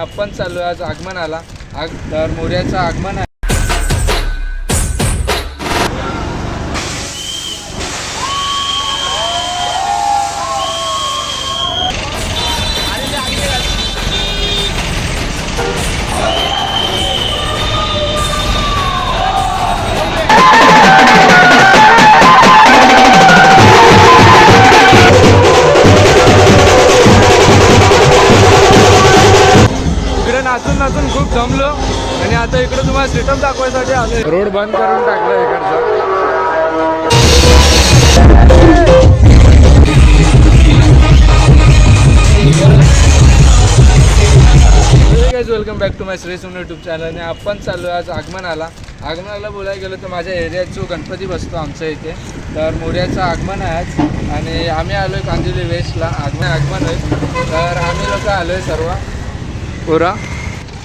आपण चालू आहे आज आगमनाला. आग तर मोर्याचं आगमन आहे. दाखवायसाठी आले रोड बंद करून टाकला इकडचा. Welcome back to my Shri सुन यूट्यूब चॅनल आणि आपण चाललो आहे आज आगमनाला. आगमनाला बोलायला गेलो तर माझ्या एरियात जो गणपती बसतो आमच्या इथे. तर मोर्याचं आगमन आहे आज. आणि आम्ही आलो आहे कांदिवली वेस्टला आगमन आगमन आहे तर आम्ही लोक आलो आहे सर्व. पोरा.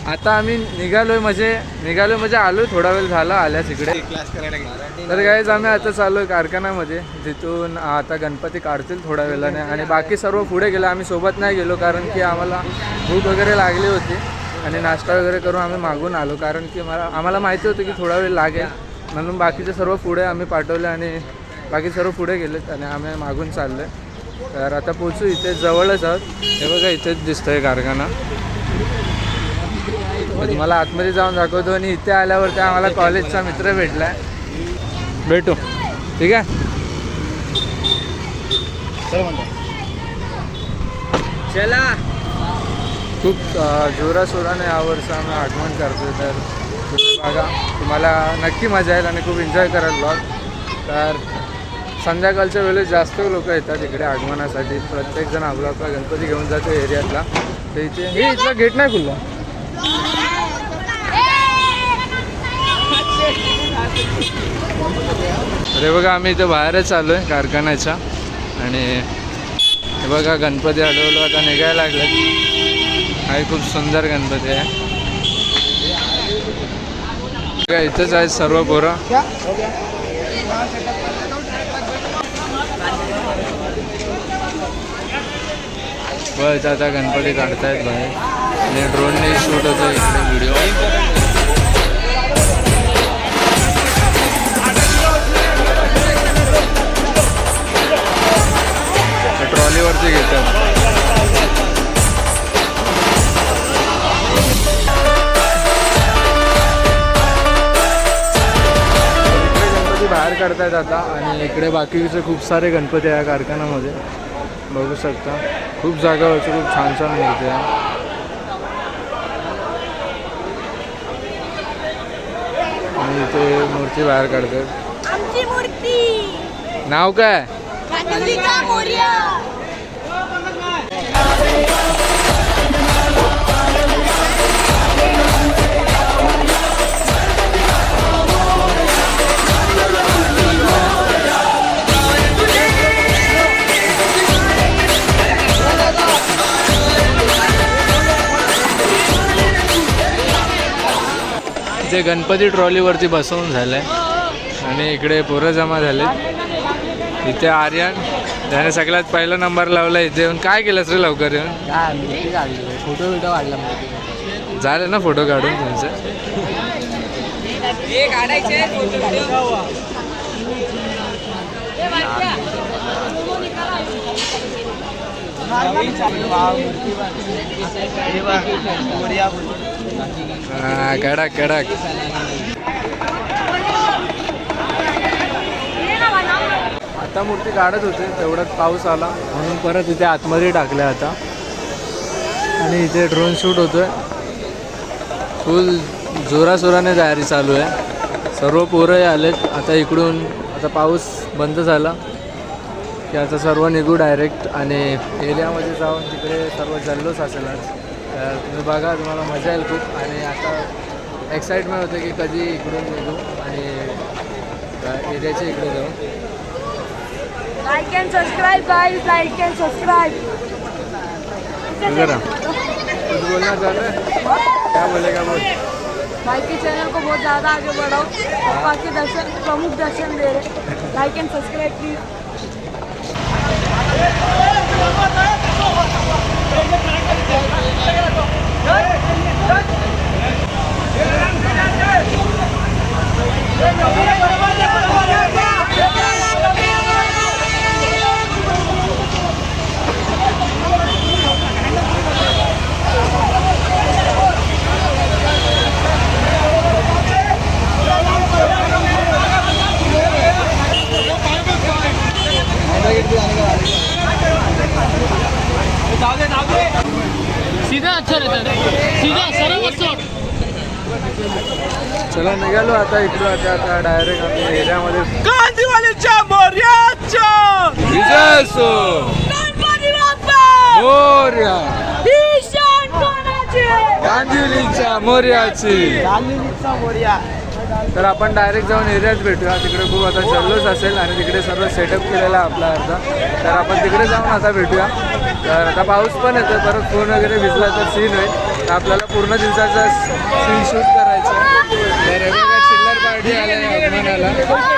आता आम्ही निघालोय म्हणजे निघालोय म्हणजे आलोय थोडा वेळ झाला आल्यास इकडे तर गाईज आम्ही आता चालू आहे कारखान्यामध्ये. तिथून आता गणपती काढतील थोड्या वेळाने. आणि बाकी सर्व पुढे गेलो. आम्ही सोबत नाही गेलो कारण की आम्हाला भूक वगैरे लागली होती. आणि नाश्ता वगैरे करून आम्ही मागून आलो. कारण की मला आम्हाला माहिती होतं की थोडा वेळ लागेल. म्हणून बाकीचे सर्व पुढे आम्ही पाठवले आणि बाकी सर्व पुढे गेलेत आणि आम्ही मागून चाललो तर आता पोचू इथे जवळच आहोत. हे बघा इथेच दिसतंय कारखाना. तुम्हाला आतमध्ये जाऊन दाखवतो आणि इथे आल्यावरती आम्हाला कॉलेजचा मित्र भेटला भेटू. ठीक आहे? चला. खूप जोरासोराने यावर्षी आम्ही आगमन करतो तर बघा. तुम्हाला नक्की मजा येईल आणि खूप एन्जॉय कराल ब्लॉग तर संध्याकाळच्या वेळेस जास्त लोक येतात इकडे आगमनासाठी. प्रत्येकजण आपला आपला गणपती घेऊन जातो एरियातला. तर इथे हे इथला गेट नाही खुल्ला. अरे बघा आम्ही इथे बाहेरच आलो आहे कारखान्याच्या. आणि हे बघा गणपती हळूहळू आता निघायला लागलेत. हा खूप सुंदर गणपती आहे. बघा, इथंच आहेत सर्व पोरं. बस आता गणपती काढतायत बाहेर. आणि ड्रोनने शूट होतं इकडे व्हिडिओ काढतायत आता आणि इकडे बाकीचे खूप सारे गणपती आहे कारखान्यामध्ये. बघू शकता. खूप जागावरची खूप छान छान मूर्ती आहे. आणि इथे मूर्ती बाहेर काढतात. नाव काय? इथे गणपती ट्रॉलीवरती बसवून झालंय आणि इकडे पोरं जमा झाले इथे आर्यन त्याने सगळ्यात पहिला नंबर लावला इथे येऊन. काय केलंस रे लवकर येऊन? फोटो बिटो काढला झालं ना फोटो काढून तुमचं हा, कडक कडक आता मूर्ती काढत होते तेवढ्यात पाऊस आला. म्हणून परत इथे आतमध्ये टाकल्या आता. आणि इथे ड्रोन शूट होतोय. फुल जोरासोराने तयारी चालू आहे. सर्व पोरंही आलेत. आता इकडून आता पाऊस बंद झाला की आता सर्व निघू डायरेक्ट आणि एरियामध्ये जाऊन तिकडे सर्व जल्लोष असेल आज तर तुम्ही बघा तुम्हाला मजा येईल खूप. आणि आता एक्साइटमेंट होते की कधी इकडून निघू आणि एरियाच्या इकडे जाऊ. Like and subscribe guys like and subscribe जरा. कुछ बोलना चाह रहे हैं? क्या बोलेगा बोल भाई के चैनल को बहुत ज़्यादा आगे बढ़ाओ पापा के दर्शन प्रमुख दर्शन दे रहे like and subscribe please Yeah. चला निघालो आता इकडं आता आता डायरेक्ट आम्ही एरियामध्ये. कांदीवालीच्या मोर्याच्या! विजय असो मोर्या! कांदिवलीच्या मोर्याची! मोर्या. तर आपण डायरेक्ट जाऊन एरियात भेटूया. तिकडे खूप आता जल्लोष असेल आणि तिकडे सर्व सेटअप केलेला आपला अर्धा. तर आपण तिकडे जाऊन आता भेटूया. तर आता पाऊस पण येतो परत फोन वगैरे भिजला तर सीन होईल. तर आपल्याला पूर्ण दिवसाचा सीन शूट करायचा आहे. तर हे बघा चिल्लर पार्टी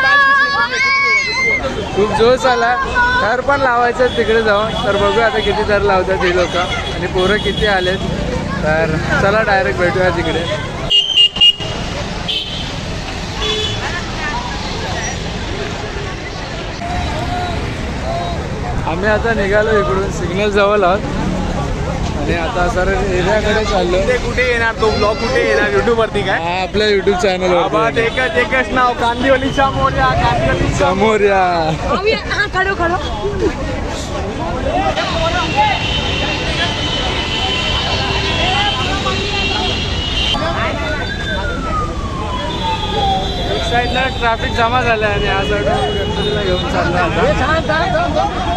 खूप जोश आला तर पण लावायचं तिकडे जाऊन. तर बघूया आता किती थर लावतात ही लोक. आणि पोरं किती आलेत. तर चला डायरेक्ट भेटूया तिकडे. आम्ही आता निघालो इकडून सिग्नल जवळ आहोत. आणि आता सर एरियाकडे चाललो कुठे कुठे येणार? तो ब्लॉग कुठे येणार? युट्यूब वरती काय? हा आपल्या युट्यूब आबा, चॅनलवर एकच एकच नाव कांदिवलीच्या मोर्या कांदिवलीच्या समोर. या. हा खडो खडो एक साईडला ट्रॅफिक जमा झालं आणि गणपतीला घेऊन चाललो आता.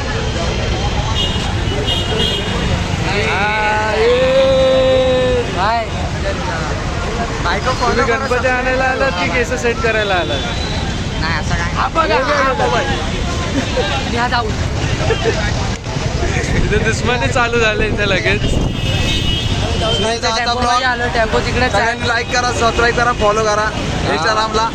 ये. तुम्ही गणपती आणायला आलात की केस सेट करायला आलात? इथे दुश्मनी चालू झाले इथे लगेच. टेम्पो तिकडे सगळ्यांनी लाईक करा सबस्क्राईब करा फॉलो करा. इंस्टाग्रामला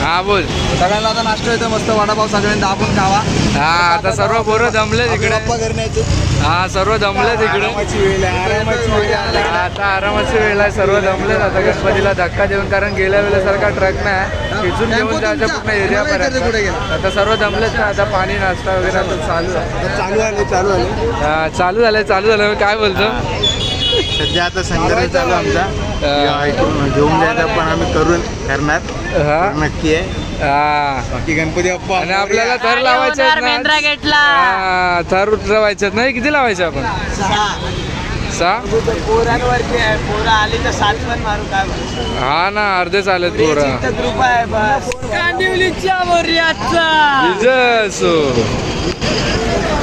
हा बोल. सगळ्यांना आता नाश्ता येतो मस्त वडापाव सगळ्यांनी दाबून खावा. हा आता सर्व पोरं जमले तिकडे गप्पा करण्याची. हा सर्व जमले तिकडे आरामाची वेळ आहे आरामाची वेळ आहे. आता आरामाची वेळ आहे सर्व जमलेत. आता गणपतीला धक्का देऊन कारण गेल्या वेळेसारखा ट्रक नाही. खिचून घेऊन जायचं. पूर्ण एरिया तुम्हाला इकडे कुठे गेला? पर्यंत आता सर्व जमलेत ना आता पाणी नाश्ता वगैरे आता चालू आहे. चालू आले चालू आले हा, चालू झालंय चालू झालं काय बोलतो? सध्या आता संघर्ष चालू आमचा. घेऊन द्यायचा पण आम्ही करून करणार हा. नक्की आहे. हा. बाकी गणपती बाप्पा आणि आपल्याला थर लावायचे थर नाही किती लावायचे आपण? सहा. पोरांवरती आहे. पोरं आली तर सात पण मारू काय बोलू? हा ना अर्धे चालेत पोरं. आहे बस. कांदिवलीच्या मोर्याचा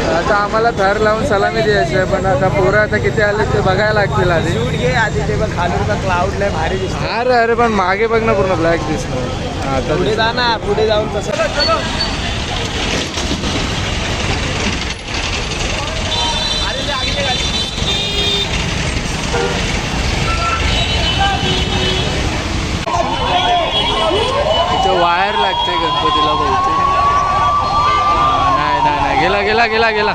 आता आम्हाला थर लावून सलामी द्यायची आहे पण आता पोरं आता किती आले ते बघायला लागतील आधी. शूट घे आधी ते बघ खालून का क्लाउड लय भारी दिसतो अरे अरे पण मागे बघ ना पूर्ण ब्लॅक दिसतो आता पुढे जा ना पुढे जाऊन कसं वायर लागते गणपतीला बहुतेक. हा, नाही गेला गेला गेला गेला.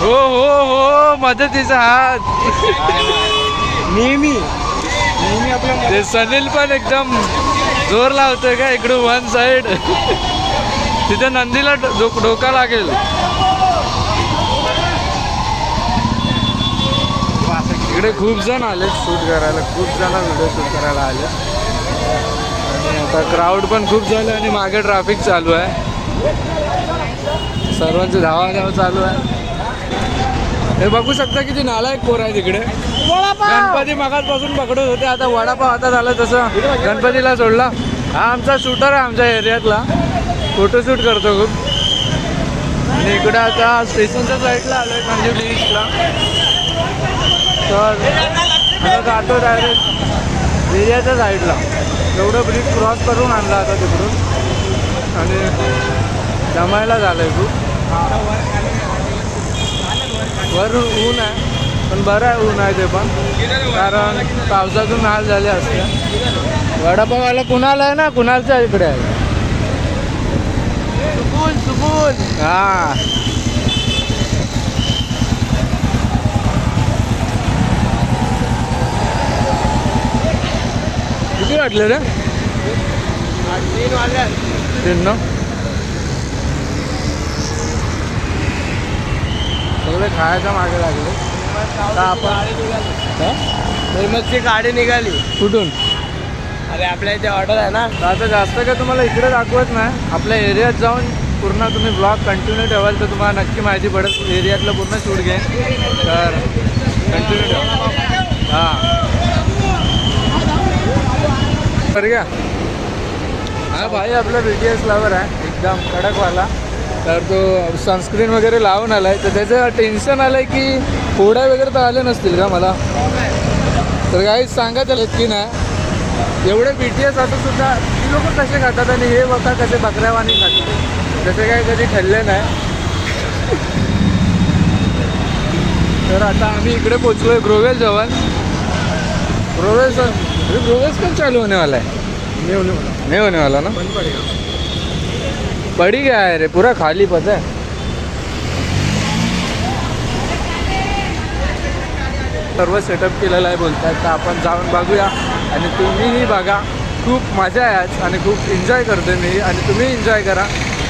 हो हो हो मदतीचा हात. नेहमी. नेहमी आपल्या ते सनील पण एकदम जोर लावतोय का इकडून वन साइड. तिथे नंदीला डोका लागेल. इकडे खूप जण आले शूट करायला खूप जण व्हिडिओ शूट करायला आले आता क्राऊड पण खूप झालं आणि मागे ट्रॅफिक चालू आहे. सर्वांचं धावा धाव चालू आहे. हे बघू शकता किती नालायक पोर आहे तिकडे गणपती मगाचपासून पकडत होते आता वडापाव आता झालं तसं. गणपतीला सोडला. हा आमचा शूटर आहे आमच्या एरियातला फोटोशूट करतो खूप. आणि इकडे आता स्टेशनच्या साईडला आलो आहे कांदिवली ईस्टला तर आता जातो डायरेक्ट एरियाच्या साईडला एवढं ब्रिज क्रॉस करून आणला आता तिकडून. आणि जमायला झालं आहे खूप वरून ऊन आहे पण बरं आहे ऊन आहे ते पण. कारण पावसातून हाल झाले असते. वडापाववाला कुणाला आहे ना कुणालच्या इकडे आहे. सुकून सुकून. हा. किती वाटले रे? तीन ना? सगळे खायच्या मागे लागले. आपण? फेमसची गाडी निघाली. कुठून? अरे आपल्या इथे ऑर्डर आहे ना? आता जास्त काय तुम्हाला इकडे दाखवत नाही. आपल्या एरियात जाऊन पूर्ण तुम्ही ब्लॉग कंटिन्यू ठेवाल तर तुम्हाला नक्की माहिती पडेल. एरियातलं पूर्ण शूट घेईन तर कंटिन्यू ठेवा. हां. बरं घ्या हा भाई आपला बी टी एस लवर आहे एकदम कडकवाला तर तो सनस्क्रीन वगैरे लावून आलाय तर त्याचं टेन्शन आलंय की फोड्या वगैरे तर आले नसतील का मला? तर काही सांगा त्याला की नाही एवढे बी टी एस आता सुद्धा ती लोक कसे खातात आणि हे बघा कसे बकऱ्यावानी खातात. तसे काय कधी खाल्ले नाही. तर आता आम्ही इकडे पोचलोय ग्रोवेल जवळ ग्रोवेल सर अरे कब चालू होने वाला है नहीं होने वाला ना? पड़ी गया है रे पूरा खाली पता है सर्व सेटअप केलेलं आहे बोलतात तर आपण जाऊन बघूया. आणि तुम्हीही बघा खूप मजा आहे आज आणि खूप एन्जॉय करतोय मी. आणि तुम्ही एन्जॉय करा.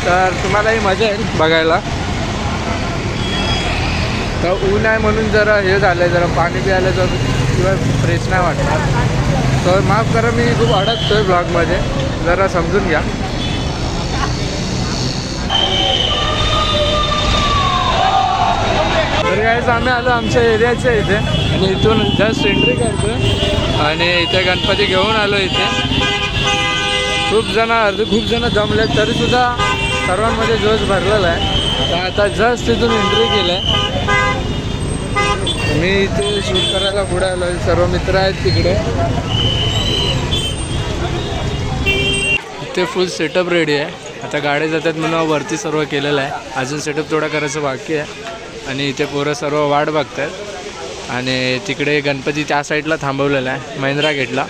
तर तुम्हालाही मजा येईल बघायला. तर ऊन आहे म्हणून जरा हे झालं आहे जरा पाणी प्यायला जर किंवा फ्रेश नाही वाटणार. तर माफ करा मी खूप अडकतो आहे ब्लॉगमध्ये जरा समजून घ्या. तर काहीच आम्ही आलो आमच्या एरियाच्या इथे. आणि इथून जस्ट एंट्री करतो आणि इथे गणपती घेऊन आलो इथे. खूप जण अर्ध खूप जण जमले तरीसुद्धा सर्वांमध्ये जोश भरलेला आहे. तर आता जस्ट इथून एंट्री केलं आहे मी इथे शूट करायला पुढे आलो सर्व मित्र आहेत तिकडे. इथे फुल सेटअप रेडी आहे. आता गाड्या जातात म्हणून वरती सर्व केलेलं आहे. अजून सेटअप थोडा करायचं बाकी आहे. आणि इथे पोरं सर्व वाट बघतात. आणि तिकडे गणपती त्या साईडला थांबवलेला आहे. महिंद्रा गेटला.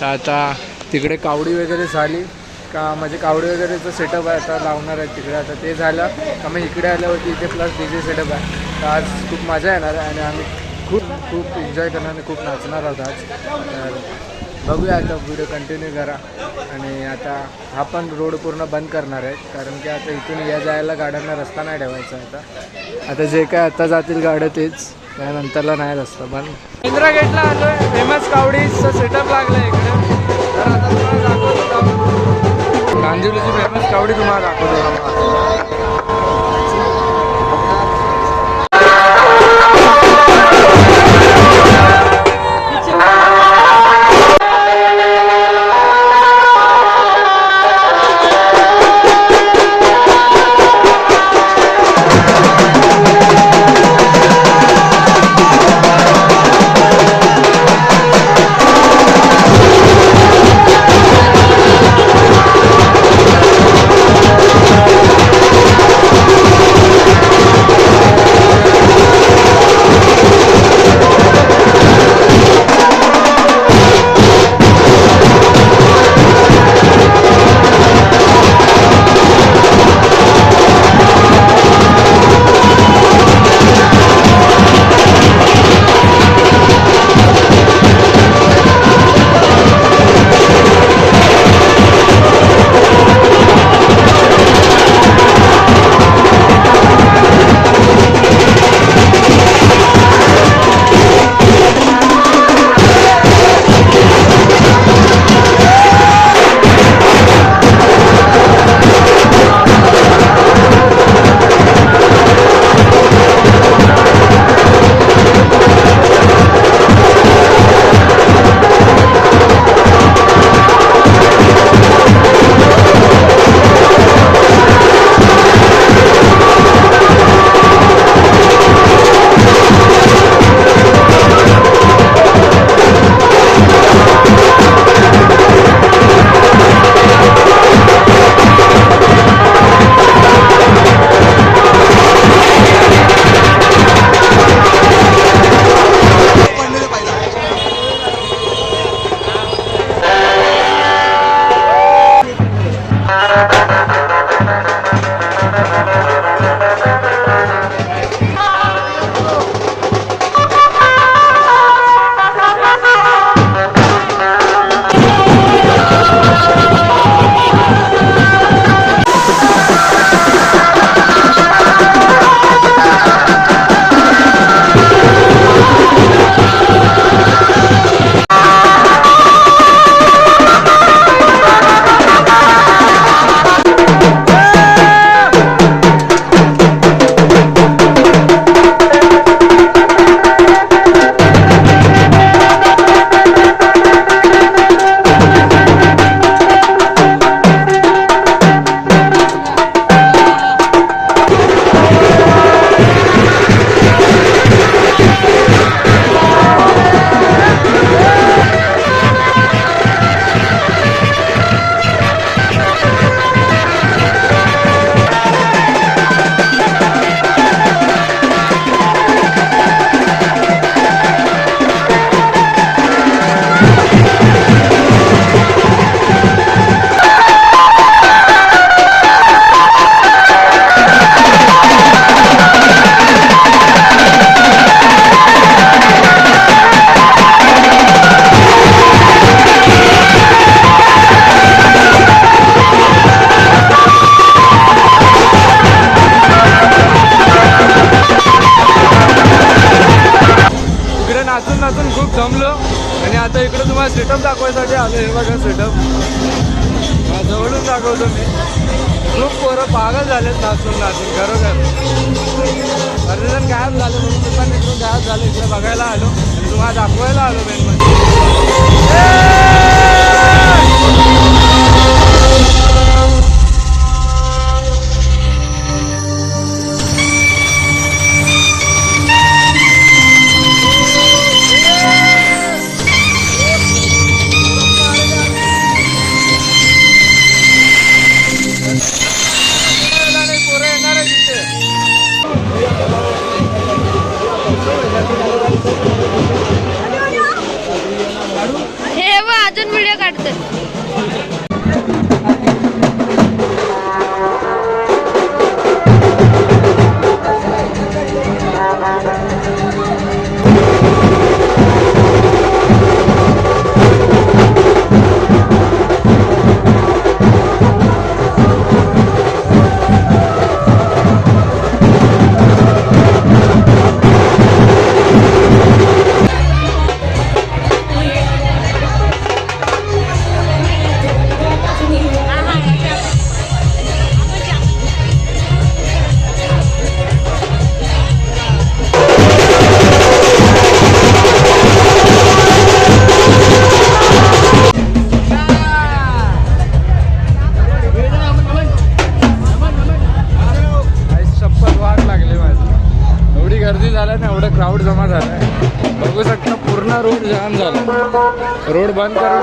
तर आता तिकडे कावडी वगैरे झाली. का म्हणजे कावडी वगैरेचं सेटअप आहे आता लावणार आहे तिकडे आता ते झालं. का मग इकडे आल्यावरती इथे प्लस डी जे सेटअप आहे. तर आज खूप मजा येणार आहे आणि आम्ही खूप खूप एन्जॉय करणार आणि खूप नाचणार आहोत आज. तर बघूया आता व्हिडिओ कंटिन्यू करा. आणि आता हा पण रोड पूर्ण बंद करणार आहे. कारण की आता इथून या जायला गाड्यांना रस्ता नाही ठेवायचा आता. आता जे काय आता जातील गाड्या तेच. त्यानंतरला नाही रस्ता बंद. इंदिरा गेटला आलो आहे फेमस कावडीचं सेटअप लागलं आहे इकडे. तर आता तुम्हाला दाखवतो. कांदिवलीची फेमस कावडी तुम्हाला दाखवतो. रोड बंद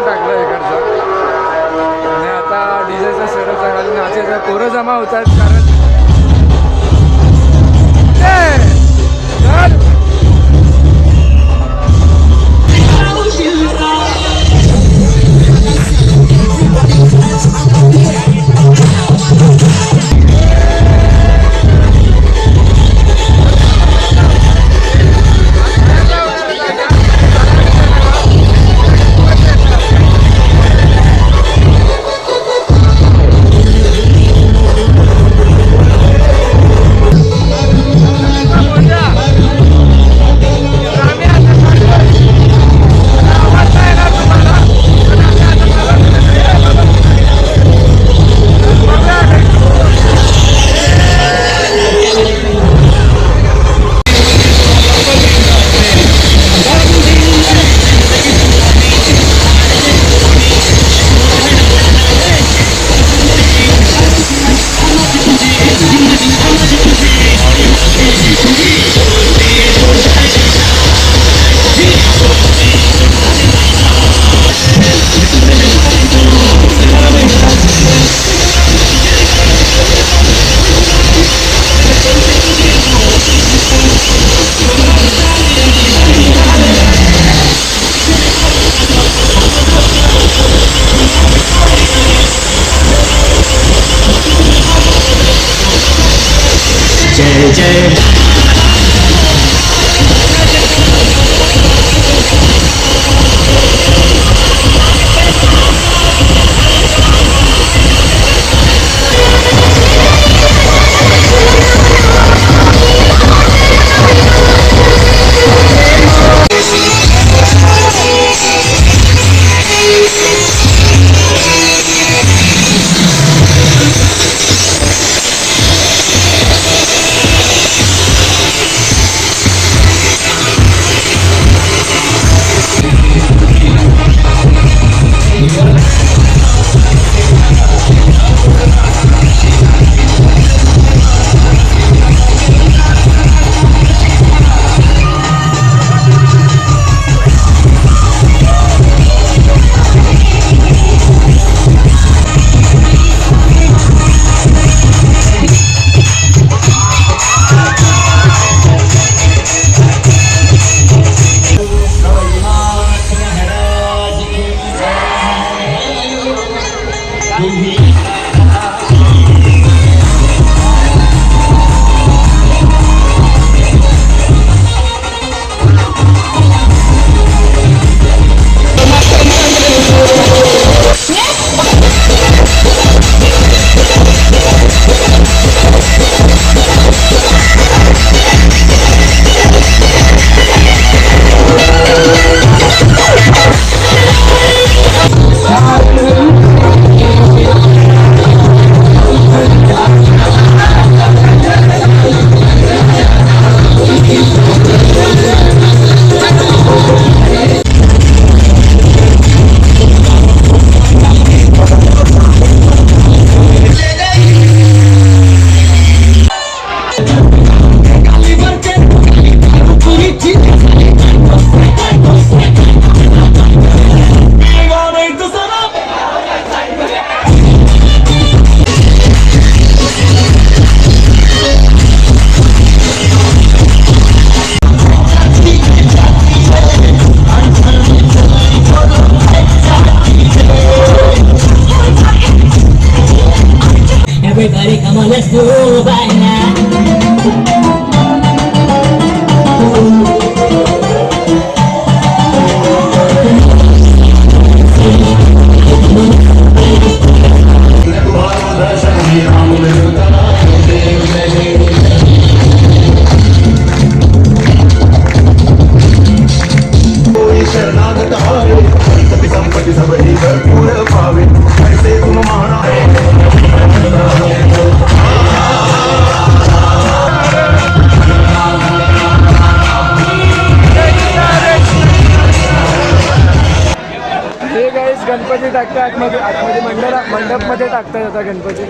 टाकतात आतमध्ये आतमध्ये मंडळा मंडपमध्ये टाकतात आता गणपती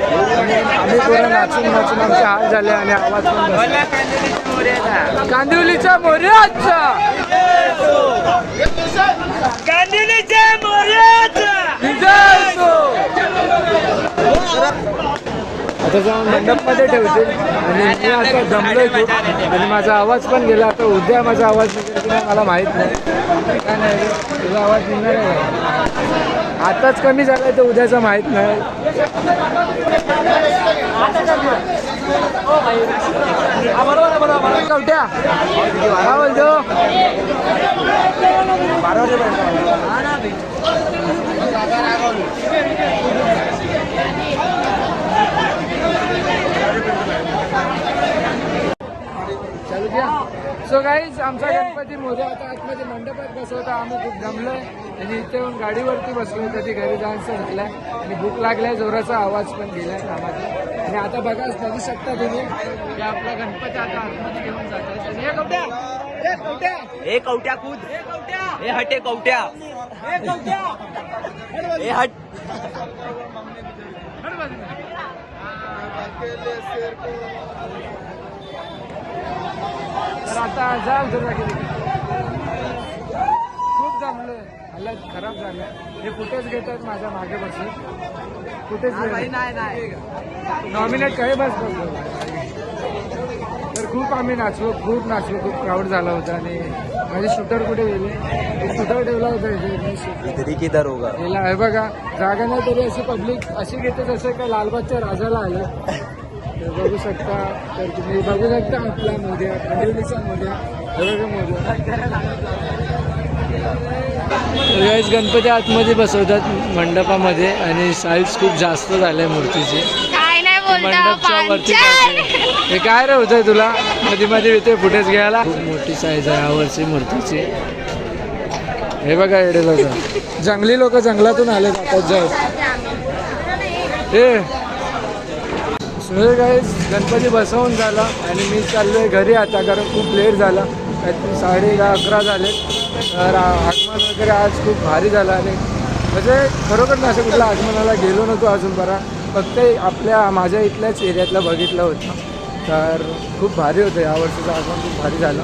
आम्ही पोरं नाचून नाचून आमचे हाल झाले आणि आवाज पण. कांदिवलीच्या मोर्याचा विजय असो. आता जाऊन मंडपमध्ये ठेवतील. आणि मी आता जमलो खूप. आणि माझा आवाज पण गेला. आता उद्या माझा आवाज मला माहीत नाही. काय नाही. तुझा आवाज निघणार आहे. आताच कमी झालाय तर उद्याचं माहीत नाही. कवट्या. काय बोलतो? बारा चालू द्या सो गाईज आमचा गणपती मोरे आता आतमध्ये मंडपात बसवता. आम्ही खूप जमलोय आणि इथे येऊन गाडीवरती बसलोय कधी घरी जायचं म्हटलंय आणि भूक लागलाय जोराचा आवाज पण गेलाय कामाचा. आणि आता बघा बघू शकता तुम्ही की आपला गणपती आता आतमध्ये घेऊन जातात आणि हे कवट्या! हे कवट्या! ए कवट्या कूद ए हटे कवट्या. ए हट. तर आता जाल जरा गेली खूप जमलं. हालत खराब झालं. हे कुठेच घेत आहेत माझ्या मागे बसून. कुठेच नॉमिनेट काय बस बस तर खूप आम्ही नाचलो खूप नाचलो खूप क्राऊड झाला होता आणि माझे शूटर कुठे गेले? शूटर ठेवला होता गेला. आहे बघा जागा नाही तरी अशी पब्लिक अशी घेते जसं काय लालबागच्या राजाला आलं. तर बघू शकता. तर तुम्ही बघू शकता आपला मोद्या खंडिवलीचा मोद्या गणपती आतमध्ये बसवतात मंडपामध्ये आणि साईज खूप जास्त झाल्या मूर्तीची. मंडपच्या वरती. हे काय रे होतंय तुला? मध्ये मध्ये येते फुटेज घ्यायला. खूप मोठी साईज आहे यावर्षी मूर्तीची. हे बघा एडे लोक. जंगली लोक जंगलातून आले जातात जाऊ हे. सुनील गाईस गणपती बसवून झाला आणि मी चाललो आहे घरी आता कारण खूप लेट झाला. काहीतरी साडे अकरा झाले तर आगमन वगैरे आज खूप भारी झालं आणि म्हणजे खरोखर ना असं कुठलं आगमनाला गेलो नव्हतो अजून बरा. फक्त आपल्या माझ्या इथल्याच एरियातला बघितलं होतं. तर खूप भारी होतं. यावर्षीचं आगमन खूप भारी झालं.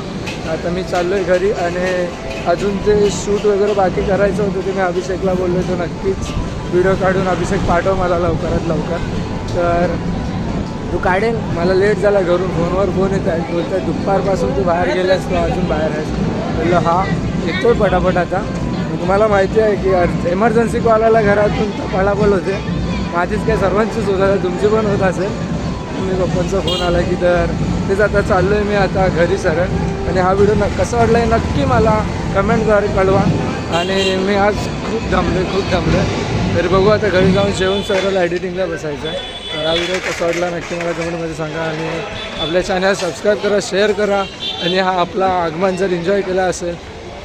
आता मी चाललो आहे घरी आणि अजून ते शूट वगैरे बाकी करायचं होतं ते मी अभिषेकला बोललो तो नक्कीच व्हिडिओ काढून अभिषेक पाठव मला लवकरात लवकर. तर तू काढेल. मला लेट झाला घरून फोनवर फोन येत आहे बोलतात दुपारपासून तू बाहेर गेलास तू अजून बाहेर आहेस? बोललो हा येतोय पटापट आता. तुम्हाला माहिती आहे की एमर्जन्सी कॉल आला घरातून तर पळापळ होते. माझीच काय सर्वांचीच होत आहे. तुमची पण होत असेल. तुम्ही पप्पांचा फोन आला की तर. तेच आता चाललो आहे मी आता घरी सरळ. आणि हा व्हिडिओ न कसा वाटला आहे नक्की मला कमेंटद्वारे कळवा. आणि मी आज खूप दमलो आहे खूप दमलो आहे तरी बघू आता घरी जाऊन जेवण सरळ एडिटिंगला बसायचं आहे हा व्हिडिओ कसा वाटला नक्की मला कमेंटमध्ये सांगा आणि आपल्या चॅनल सबस्क्राईब करा शेअर करा आणि हा आपला आगमन जर एन्जॉय केला असेल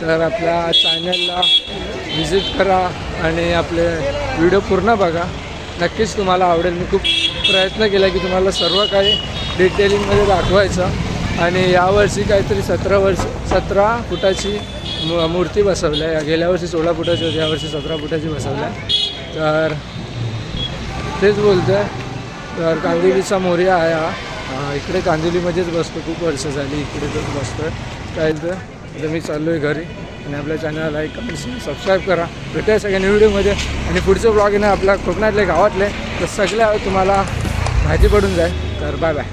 तर आपल्या चॅनलला व्हिजिट करा आणि आपले व्हिडिओ पूर्ण बघा. नक्कीच तुम्हाला आवडेल. मी खूप प्रयत्न केला की तुम्हाला सर्व काही डिटेलिंगमध्ये दाखवायचं आणि यावर्षी काहीतरी सतरा वर्ष सतरा फुटाची मूर्ती बसवल्या. आहे गेल्या वर्षी सोळा फुटाची होती यावर्षी सतरा फुटाची बसवल्या. तर तेच बोलतो आहे तर कांदिवलीचा मोर्या आहे हा. इकडे कांदिवलीमध्येच बसतो खूप वर्ष झाली इकडे बसतो आहे काय तर आता मी चाललो आहे घरी आणि आपल्या चॅनलला लाईक कमेंट सबस्क्राईब करा. भेटूया सगळ्या व्हिडिओमध्ये. आणि पुढचं ब्लॉग आहे ना आपल्या कोकणातले गावातले तर सगळ्या तुम्हाला माहिती पडून जाईल. तर बाय बाय